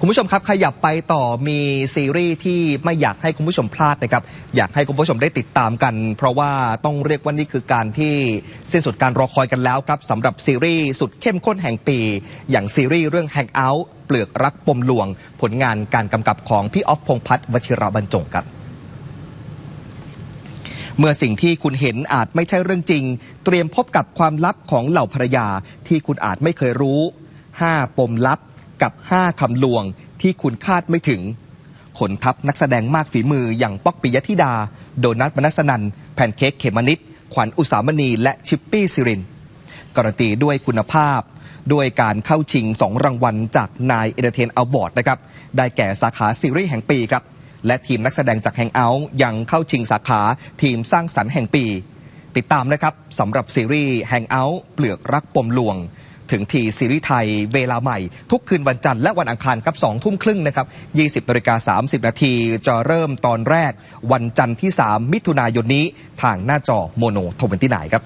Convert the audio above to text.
คุณผู้ชมครับขยับไปต่อมีซีรีส์ที่ไม่อยากให้คุณผู้ชมพลาดนะครับอยากให้คุณผู้ชมได้ติดตามกัน เพราะว่าต้องเรียกว่านี่คือการที่สิ้นสุดการรอคอยกันแล้วครับสำหรับซีรีส์สุดเข้มข้นแห่งปี อย่างซีรีส์เรื่อง Hangout เปลือกรักปมหลวง ผลงานการกำกับของพี่ออฟพงพัฒน์วชิระบรรจงครับเมื่อสิ่งที่คุณเห็นอาจไม่ใช่เรื่องจริง เตรียมพบกับความลับของเหล่าภรรยาที่คุณอาจไม่เคยรู้ 5 ปมลับ กับ 5 คำลวงที่คุณคาดไม่ถึง ขนทัพนักแสดงมากฝีมืออย่างป๊อกปิยธิดา โดนัทมนัสนันแพนเค้กเขมนิดขวัญอุสามณีและชิปปี้ซิรินการันตีด้วยคุณภาพ ด้วยการเข้าชิง 2 รางวัลจากนายเอเดเทนอ w วอร์ดนะครับได้แก่สาขาซีรีส์แห่งปีครับและทีมนักแสดงจากแฮงเอาท์ยังเข้าชิงสาขาทีมสร้างสรรค์แห่งปี ติดตามนะครับสำหรับซีรีส์แฮงเอาท์เปลือกรักปมลวง ถึงทีซีรีส์ไทยเวลาใหม่ ทุกคืนวันจันทร์และวันอังคารครับ2ทุ่มครึ่งนะครับ20นาฬิกา30 นาทีจะเริ่มตอนแรกวันจันทร์ที่ 3 มิถุนายนนี้ทางหน้าจอโมโนโทเวนตี้ไนครับ